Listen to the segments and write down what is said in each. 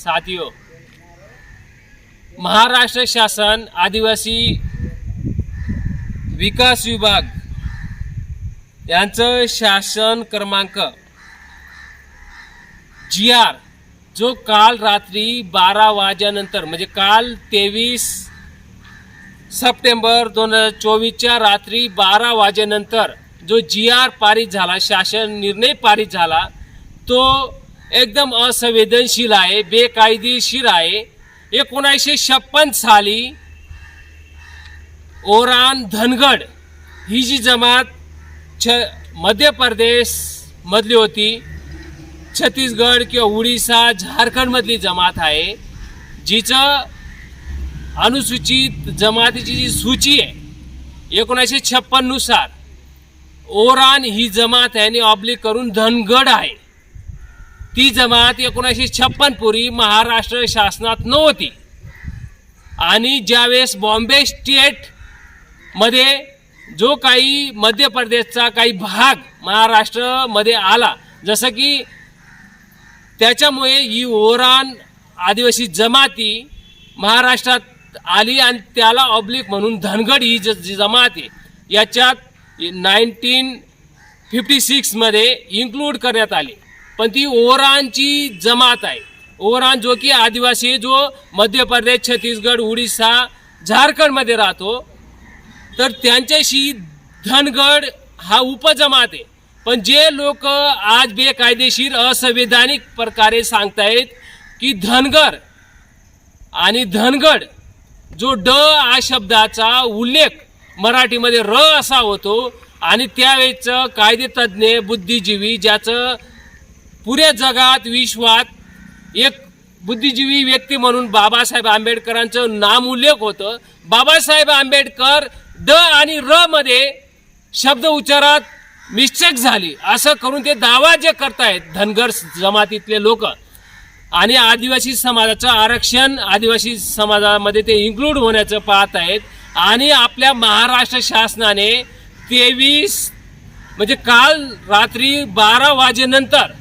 साथियों महाराष्ट्र शासन आदिवासी विकास विभाग यांचं शासन क्रमांक जी आर जो काल रात्री बारा वाजेनंतर म्हणजे काल तेवीस सप्टेंबर दोन हजार चोवीसच्या रात्री बारा वाजेनंतर जो जी आर पारित झाला शासन निर्णय पारित झाला तो एकदम असंवेदनशील आहे बेकायदेशीर आहे. एकोणीसशे छप्पन साली ओरान धनगड ही जी जमात छ मध्य प्रदेश मधली होती छत्तीसगड किंवा उडीसा झारखंडमधली जमात आहे जिचं अनुसूचित जमातीची जी सूची आहे एकोणीसशे छप्पननुसार ओरान ही जमात याने ऑब्लिक करून धनगड आहे. ती जमात एकोणीसशे छप्पन पूर्वी महाराष्ट्र शासनात नव्हती. आणि ज्यावेळेस बॉम्बे स्टेटमध्ये जो काही मध्य प्रदेशचा काही भाग महाराष्ट्रामध्ये आला जसं की त्याच्यामुळे ही ओरान आदिवासी जमाती महाराष्ट्रात आली आणि त्याला ऑब्लिक म्हणून धनगड ही ज जी जमात आहे याच्यात नाईन्टीन फिफ्टी सिक्समध्ये इन्क्लूड करण्यात आली. पण ती ओरांची जमात आहे. ओरान जो की आदिवासी जो मध्य प्रदेश छत्तीसगड उडीसा झारखंडमध्ये राहतो. तर त्यांच्याशी धनगड हा उपजमात आहे. पण जे लोक आज बेकायदेशीर असंवैधानिक प्रकारे सांगतायत की धनगर आणि धनगड जो ड आ शब्दाचा उल्लेख मराठीमध्ये र असा होतो आणि त्यावेळेचं कायदेतज्ञ बुद्धिजीवी ज्याचं पुऱ्या जगात विश्वात एक बुद्धिजीवी व्यक्ती म्हणून बाबासाहेब आंबेडकरांचं नामउल्लेख होतं. बाबासाहेब आंबेडकर द आणि र मध्ये शब्द उच्चारात मिस्टेक झाली. असं करून ते दावा जे करतायत धनगर जमातीतले लोक आणि आदिवासी समाजाचं आरक्षण आदिवासी समाजामध्ये ते इन्क्लूड होण्याचं पाहत आहेत आणि आपल्या महाराष्ट्र शासनाने तेवीस म्हणजे काल रात्री बारा वाजेनंतर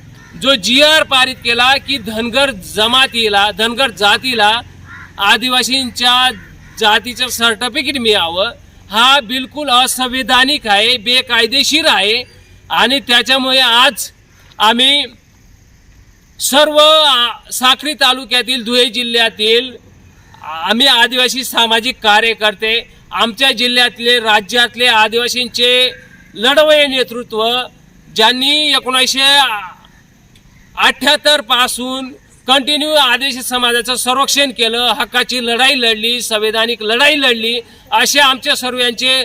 जो जी आर पारित केला की धनगर जमातीला धनगर जातीला आदिवासींच्या जातीचं सर्टिफिकेट मिळावं हा बिलकुल असंविधानिक आहे बेकायदेशीर आहे आणि त्याच्यामुळे आज आम्ही सर्व साखरी साक्री तालुक्यातील धुळे जिल्ह्यातील आम्ही आदिवासी सामाजिक कार्यकर्ते आमच्या जिल्ह्यातले राज्यातले आदिवासींचे लढवय नेतृत्व ज्यांनी एकोणीसशे अठ्ठ्याहत्तरपासून कंटिन्यू आदिवासी समाजाचं संरक्षण केलं हक्काची लढाई लढली संवैधानिक लढाई लढली असे आमच्या सर्वांचे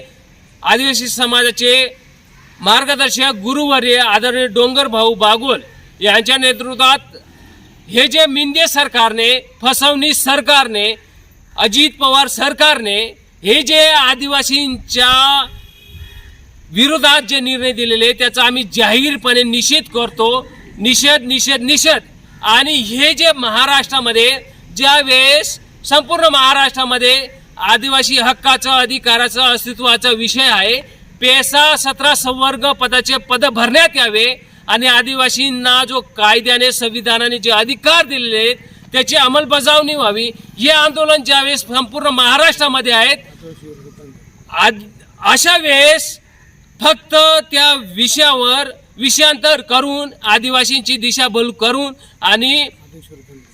आदिवासी समाजाचे मार्गदर्शक गुरुवर्य आदरणीय डोंगर भाऊ बागुल यांच्या नेतृत्वात हे जे मिंदे सरकारने फसवणी सरकारने अजित पवार सरकारने हे जे आदिवासींच्या विरोधात जे निर्णय दिलेले त्याचा आम्ही जाहीरपणे निषेध करतो. निषेध निषेध निषेध. आणि हे जे महाराष्ट्रामध्ये ज्या वेळेस संपूर्ण महाराष्ट्रामध्ये आदिवासी हक्काचं अधिकाराचं अस्तित्वाचा विषय आहे पेसा सतरा संवर्ग पदाचे पद भरण्यात यावे आणि आदिवासींना जो कायद्याने संविधानाने जे अधिकार दिलेले आहेत त्याची अंमलबजावणी व्हावी. हे आंदोलन ज्यावेळेस संपूर्ण महाराष्ट्रामध्ये आहेत अशा वेळेस फक्त त्या विषयावर विषयांतर करून आदिवासींची दिशाभूल करून आणि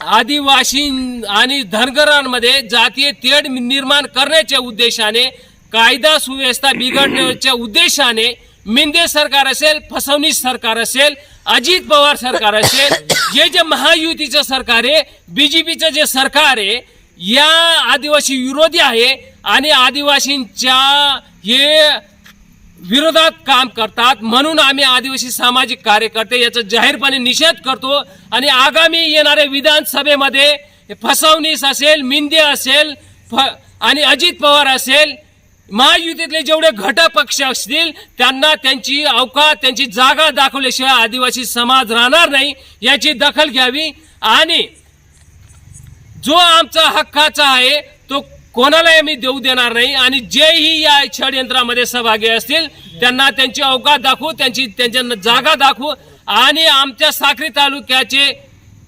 आदिवासी आणि धनगरांमध्ये जातीय तेढ निर्माण करण्याच्या उद्देशाने कायदा सुव्यवस्था बिघडण्याच्या उद्देशाने मेंदे सरकार असेल फसवणी सरकार असेल अजित पवार सरकार असेल हे जे महायुतीचं सरकार आहे बीजेपीचं जे सरकार आहे या आदिवासी विरोधी आहे आणि आदिवासींच्या हे विरोधात काम करतात. म्हणून आम्ही आदिवासी सामाजिक कार्यकर्ते याचा जाहीरपणे निषेध करतो आणि आगामी येणाऱ्या विधानसभेमध्ये फसवणीस असेल मिंदे असेल फ आणि अजित पवार असेल महायुतीतले जेवढे घटक पक्ष असतील त्यांना त्यांची अवकात त्यांची जागा दाखवल्याशिवाय आदिवासी समाज राहणार नाही याची दखल घ्यावी. आणि जो आमचा हक्काचा आहे तो कोणालाही आम्ही देऊ देणार नाही आणि जेही या षडयंत्रामध्ये सहभागी असतील त्यांना त्यांची अवकाश दाखवू त्यांची त्यांच्या जागा दाखवू आणि आमच्या साक्री तालुक्याचे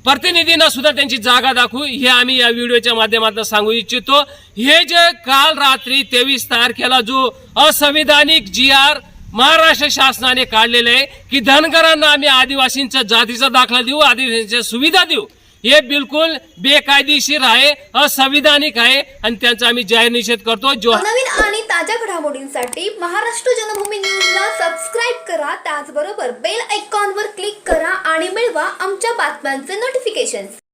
प्रतिनिधींना सुद्धा त्यांची जागा दाखवू हे आम्ही या व्हिडिओच्या माध्यमातून सांगू इच्छितो. हे जे काल रात्री तेवीस तारखेला जो असंविधानिक जी आर महाराष्ट्र शासनाने काढलेलं आहे की धनगरांना आम्ही आदिवासींचा जातीचा दाखला देऊ आदिवासींच्या सुविधा देऊ हे बिलकुल बेकायदेशीर आहे असंविधानिक आहे आणि त्यांचा आम्ही जाहीर निषेध करतो. जो नवीन आणि ताज्या घडामोडींसाठी महाराष्ट्र जनभूमी न्यूजला सबस्क्राईब करा. त्याचबरोबर बेल आयकॉनवर क्लिक करा आणि मिळवा आमच्या बातम्यांचे नोटिफिकेशन